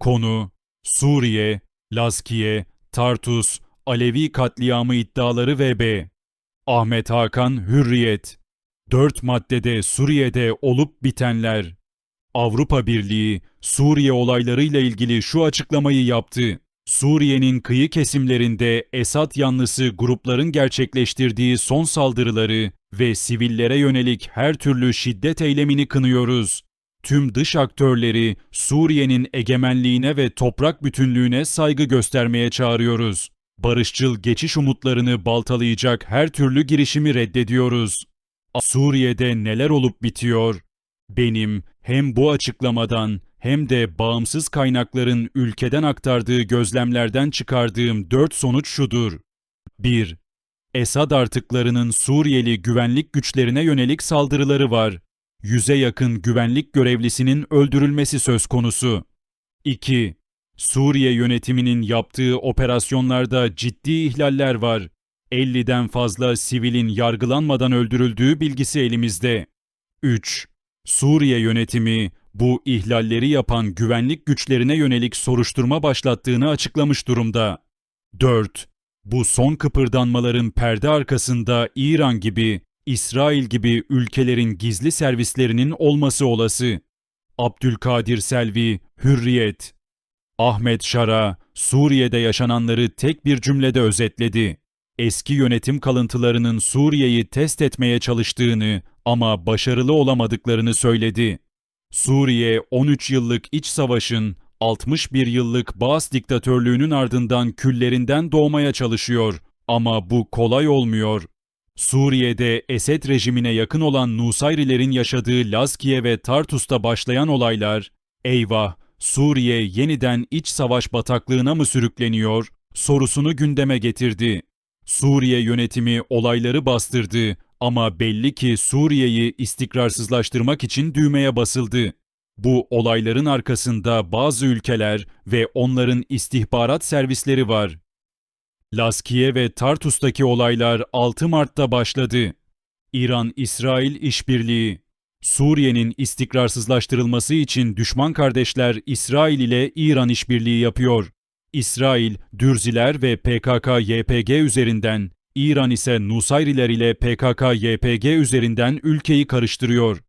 Konu Suriye, Laskiye, Tartus, Alevi katliamı iddiaları ve B. Ahmet Hakan Hürriyet. Dört maddede Suriye'de olup bitenler. Avrupa Birliği Suriye olaylarıyla ilgili şu açıklamayı yaptı. Suriye'nin kıyı kesimlerinde Esad yanlısı grupların gerçekleştirdiği son saldırıları ve sivillere yönelik her türlü şiddet eylemini kınıyoruz. Tüm dış aktörleri Suriye'nin egemenliğine ve toprak bütünlüğüne saygı göstermeye çağırıyoruz. Barışçıl geçiş umutlarını baltalayacak her türlü girişimi reddediyoruz. Suriye'de neler olup bitiyor? Benim hem bu açıklamadan hem de bağımsız kaynakların ülkeden aktardığı gözlemlerden çıkardığım dört sonuç şudur. 1. Esad artıklarının Suriyeli güvenlik güçlerine yönelik saldırıları var. Yüze yakın güvenlik görevlisinin öldürülmesi söz konusu. 2. Suriye yönetiminin yaptığı operasyonlarda ciddi ihlaller var. 50'den fazla sivilin yargılanmadan öldürüldüğü bilgisi elimizde. 3. Suriye yönetimi bu ihlalleri yapan güvenlik güçlerine yönelik soruşturma başlattığını açıklamış durumda. 4. Bu son kıpırdanmaların perde arkasında İran gibi, İsrail gibi ülkelerin gizli servislerinin olması olası. Abdülkadir Selvi, Hürriyet Ahmet Şara, Suriye'de yaşananları tek bir cümlede özetledi. Eski yönetim kalıntılarının Suriye'yi test etmeye çalıştığını ama başarılı olamadıklarını söyledi. Suriye 13 yıllık iç savaşın 61 yıllık Baas diktatörlüğünün ardından küllerinden doğmaya çalışıyor ama bu kolay olmuyor. Suriye'de Esed rejimine yakın olan Nusayrilerin yaşadığı Lazkiye ve Tartus'ta başlayan olaylar, eyvah Suriye yeniden iç savaş bataklığına mı sürükleniyor sorusunu gündeme getirdi. Suriye yönetimi olayları bastırdı ama belli ki Suriye'yi istikrarsızlaştırmak için düğmeye basıldı. Bu olayların arkasında bazı ülkeler ve onların istihbarat servisleri var. Laskiye ve Tartus'taki olaylar 6 Mart'ta başladı. İran-İsrail işbirliği Suriye'nin istikrarsızlaştırılması için düşman kardeşler İsrail ile İran işbirliği yapıyor. İsrail, Dürziler ve PKK-YPG üzerinden, İran ise Nusayriler ile PKK-YPG üzerinden ülkeyi karıştırıyor.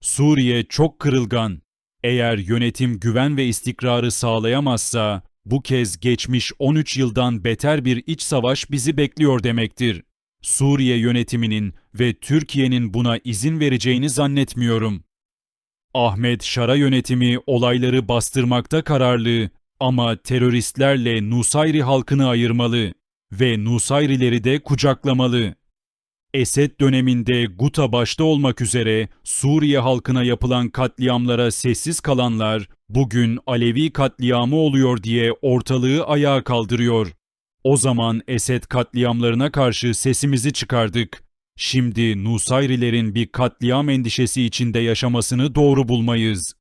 Suriye çok kırılgan. Eğer yönetim güven ve istikrarı sağlayamazsa, bu kez geçmiş 13 yıldan beter bir iç savaş bizi bekliyor demektir. Suriye yönetiminin ve Türkiye'nin buna izin vereceğini zannetmiyorum. Ahmet Şara yönetimi olayları bastırmakta kararlı ama teröristlerle Nusayri halkını ayırmalı ve Nusayrileri de kucaklamalı. Esed döneminde Guta başta olmak üzere Suriye halkına yapılan katliamlara sessiz kalanlar bugün Alevi katliamı oluyor diye ortalığı ayağa kaldırıyor. O zaman Esed katliamlarına karşı sesimizi çıkardık. Şimdi Nusayrilerin bir katliam endişesi içinde yaşamasını doğru bulmayız.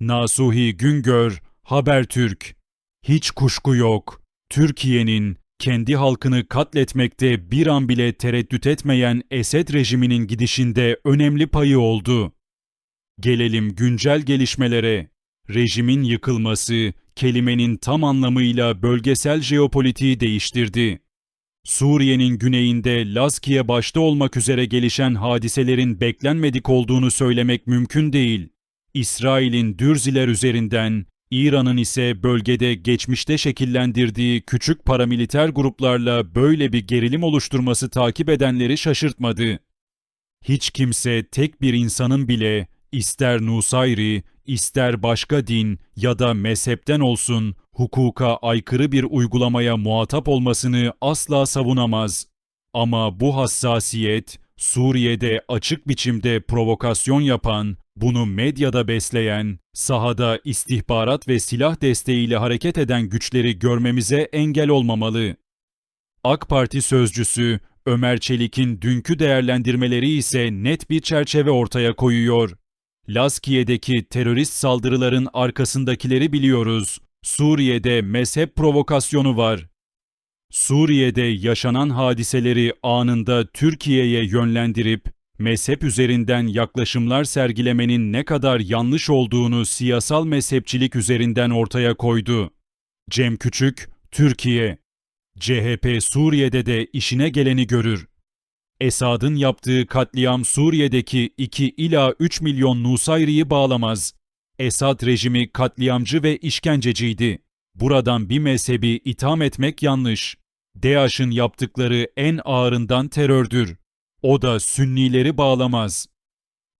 Nasuhi Güngör, Habertürk Hiç kuşku yok. Türkiye'nin kendi halkını katletmekte bir an bile tereddüt etmeyen Esed rejiminin gidişinde önemli payı oldu. Gelelim güncel gelişmelere. Rejimin yıkılması, kelimenin tam anlamıyla bölgesel jeopolitiği değiştirdi. Suriye'nin güneyinde Laskiye başta olmak üzere gelişen hadiselerin beklenmedik olduğunu söylemek mümkün değil. İsrail'in Dürziler üzerinden, İran'ın ise bölgede geçmişte şekillendirdiği küçük paramiliter gruplarla böyle bir gerilim oluşturması takip edenleri şaşırtmadı. Hiç kimse tek bir insanın bile ister Nusayri, ister başka din ya da mezhepten olsun hukuka aykırı bir uygulamaya muhatap olmasını asla savunamaz. Ama bu hassasiyet Suriye'de açık biçimde provokasyon yapan, bunu medyada besleyen, sahada istihbarat ve silah desteğiyle hareket eden güçleri görmemize engel olmamalı. AK Parti sözcüsü Ömer Çelik'in dünkü değerlendirmeleri ise net bir çerçeve ortaya koyuyor. Laskiye'deki terörist saldırıların arkasındakileri biliyoruz. Suriye'de mezhep provokasyonu var. Suriye'de yaşanan hadiseleri anında Türkiye'ye yönlendirip mezhep üzerinden yaklaşımlar sergilemenin ne kadar yanlış olduğunu siyasal mezhepçilik üzerinden ortaya koydu. Cem Küçük, Türkiye CHP Suriye'de de işine geleni görür. Esad'ın yaptığı katliam Suriye'deki 2 ila 3 milyon Nusayri'yi bağlamaz. Esad rejimi katliamcı ve işkenceciydi. Buradan bir mezhebi itham etmek yanlış. DAEŞ'ın yaptıkları en ağırından terördür. O da Sünnileri bağlamaz.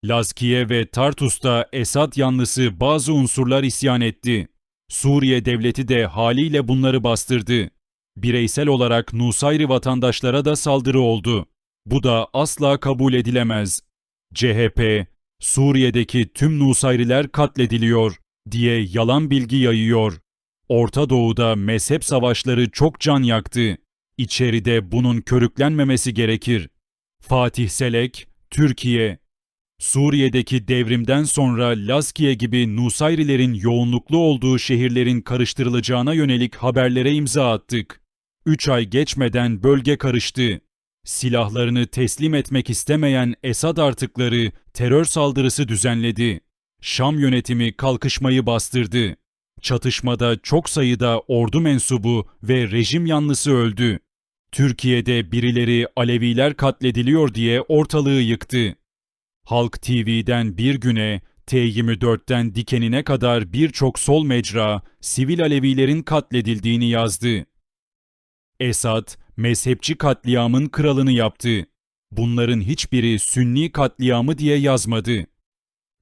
Lazkiye ve Tartus'ta Esad yanlısı bazı unsurlar isyan etti. Suriye devleti de haliyle bunları bastırdı. Bireysel olarak Nusayri vatandaşlara da saldırı oldu. Bu da asla kabul edilemez. CHP, Suriye'deki tüm Nusayriler katlediliyor diye yalan bilgi yayıyor. Orta Doğu'da mezhep savaşları çok can yaktı. İçeride bunun körüklenmemesi gerekir. Fatih Selek, Türkiye Suriye'deki devrimden sonra Laskiye gibi Nusayrilerin yoğunluklu olduğu şehirlerin karıştırılacağına yönelik haberlere imza attık. Üç ay geçmeden bölge karıştı. Silahlarını teslim etmek istemeyen Esad artıkları terör saldırısı düzenledi. Şam yönetimi kalkışmayı bastırdı. Çatışmada çok sayıda ordu mensubu ve rejim yanlısı öldü. Türkiye'de birileri Aleviler katlediliyor diye ortalığı yıktı. Halk TV'den bir güne, T24'ten dikenine kadar birçok sol mecra, sivil Alevilerin katledildiğini yazdı. Esad, mezhepçi katliamın kralını yaptı. Bunların hiçbiri Sünni katliamı diye yazmadı.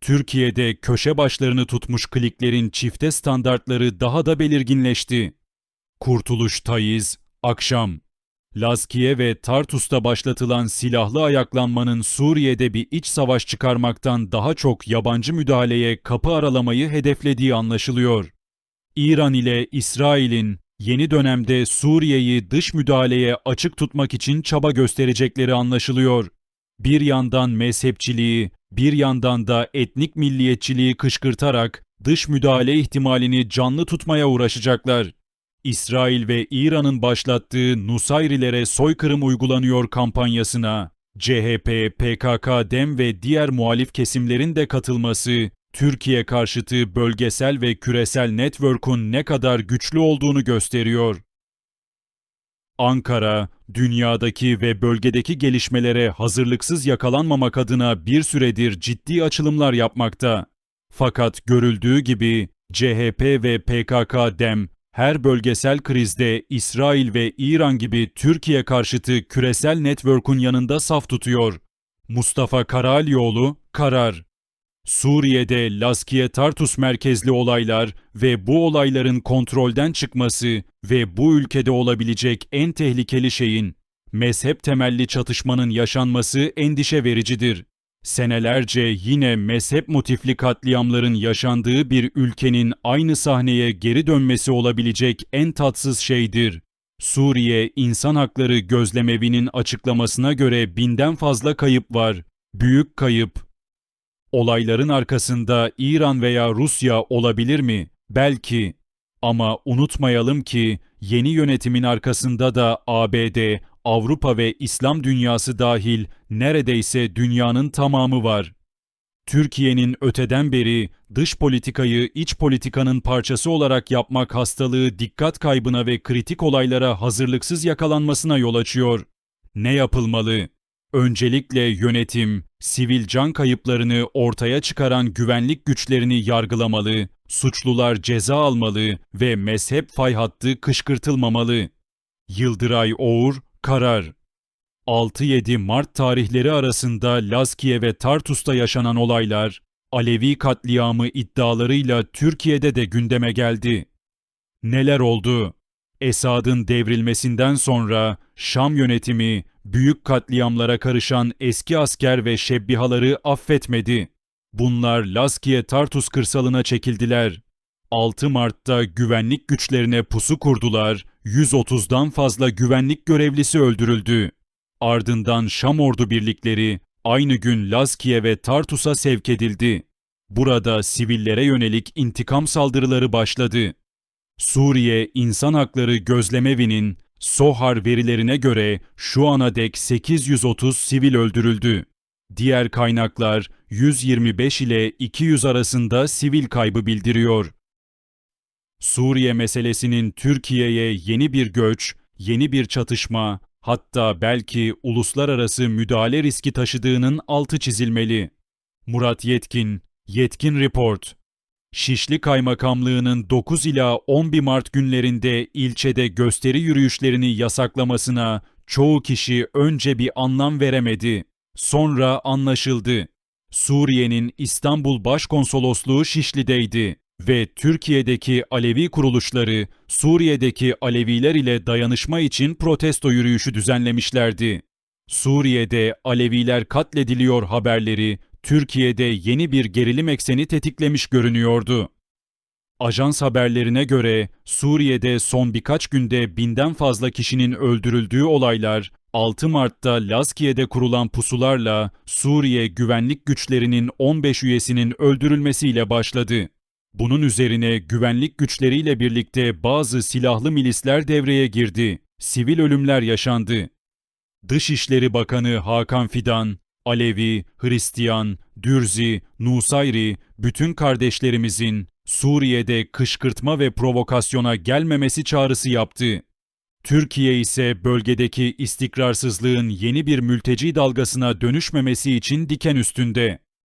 Türkiye'de köşe başlarını tutmuş kliklerin çifte standartları daha da belirginleşti. Kurtuluş Tayiz, Akşam Lazkiye ve Tartus'ta başlatılan silahlı ayaklanmanın Suriye'de bir iç savaş çıkarmaktan daha çok yabancı müdahaleye kapı aralamayı hedeflediği anlaşılıyor. İran ile İsrail'in yeni dönemde Suriye'yi dış müdahaleye açık tutmak için çaba gösterecekleri anlaşılıyor. Bir yandan mezhepçiliği, bir yandan da etnik milliyetçiliği kışkırtarak dış müdahale ihtimalini canlı tutmaya uğraşacaklar. İsrail ve İran'ın başlattığı Nusayrilere soykırım uygulanıyor kampanyasına CHP, PKK, DEM ve diğer muhalif kesimlerin de katılması, Türkiye karşıtı bölgesel ve küresel network'un ne kadar güçlü olduğunu gösteriyor. Ankara, dünyadaki ve bölgedeki gelişmelere hazırlıksız yakalanmamak adına bir süredir ciddi açılımlar yapmakta. Fakat görüldüğü gibi CHP ve PKK-DEM her bölgesel krizde İsrail ve İran gibi Türkiye karşıtı küresel network'un yanında saf tutuyor. Mustafa Karalioğlu, Karar Suriye'de Laskiye Tartus merkezli olaylar ve bu olayların kontrolden çıkması ve bu ülkede olabilecek en tehlikeli şeyin mezhep temelli çatışmanın yaşanması endişe vericidir. Senelerce yine mezhep motifli katliamların yaşandığı bir ülkenin aynı sahneye geri dönmesi olabilecek en tatsız şeydir. Suriye İnsan Hakları Gözlemevi'nin açıklamasına göre binden fazla kayıp var. Büyük kayıp. Olayların arkasında İran veya Rusya olabilir mi? Belki. Ama unutmayalım ki yeni yönetimin arkasında da ABD, Avrupa ve İslam dünyası dahil neredeyse dünyanın tamamı var. Türkiye'nin öteden beri dış politikayı iç politikanın parçası olarak yapmak hastalığı dikkat kaybına ve kritik olaylara hazırlıksız yakalanmasına yol açıyor. Ne yapılmalı? Öncelikle yönetim, sivil can kayıplarını ortaya çıkaran güvenlik güçlerini yargılamalı, suçlular ceza almalı ve mezhep fay hattı kışkırtılmamalı. Yıldıray Oğur, Karar 6-7 Mart tarihleri arasında Lazkiye ve Tartus'ta yaşanan olaylar, Alevi katliamı iddialarıyla Türkiye'de de gündeme geldi. Neler oldu? Esad'ın devrilmesinden sonra Şam yönetimi büyük katliamlara karışan eski asker ve şebbihaları affetmedi. Bunlar Laskiye Tartus kırsalına çekildiler. 6 Mart'ta güvenlik güçlerine pusu kurdular, 130'dan fazla güvenlik görevlisi öldürüldü. Ardından Şam ordu birlikleri aynı gün Laskiye ve Tartus'a sevk edildi. Burada sivillere yönelik intikam saldırıları başladı. Suriye İnsan Hakları Gözlemevi'nin SOHAR verilerine göre şu ana dek 830 sivil öldürüldü. Diğer kaynaklar 125 ile 200 arasında sivil kaybı bildiriyor. Suriye meselesinin Türkiye'ye yeni bir göç, yeni bir çatışma, hatta belki uluslararası müdahale riski taşıdığının altı çizilmeli. Murat Yetkin, Yetkin Report Şişli Kaymakamlığı'nın 9 ila 11 Mart günlerinde ilçede gösteri yürüyüşlerini yasaklamasına çoğu kişi önce bir anlam veremedi. Sonra anlaşıldı. Suriye'nin İstanbul Başkonsolosluğu Şişli'deydi ve Türkiye'deki Alevi kuruluşları Suriye'deki Aleviler ile dayanışma için protesto yürüyüşü düzenlemişlerdi. Suriye'de Aleviler katlediliyor haberleri Türkiye'de yeni bir gerilim ekseni tetiklemiş görünüyordu. Ajans haberlerine göre Suriye'de son birkaç günde binden fazla kişinin öldürüldüğü olaylar 6 Mart'ta Laskiye'de kurulan pusularla Suriye güvenlik güçlerinin 15 üyesinin öldürülmesiyle başladı. Bunun üzerine güvenlik güçleriyle birlikte bazı silahlı milisler devreye girdi. Sivil ölümler yaşandı. Dışişleri Bakanı Hakan Fidan, Alevi, Hristiyan, Dürzi, Nusayri, bütün kardeşlerimizin Suriye'de kışkırtma ve provokasyona gelmemesi çağrısı yaptı. Türkiye ise bölgedeki istikrarsızlığın yeni bir mülteci dalgasına dönüşmemesi için diken üstünde.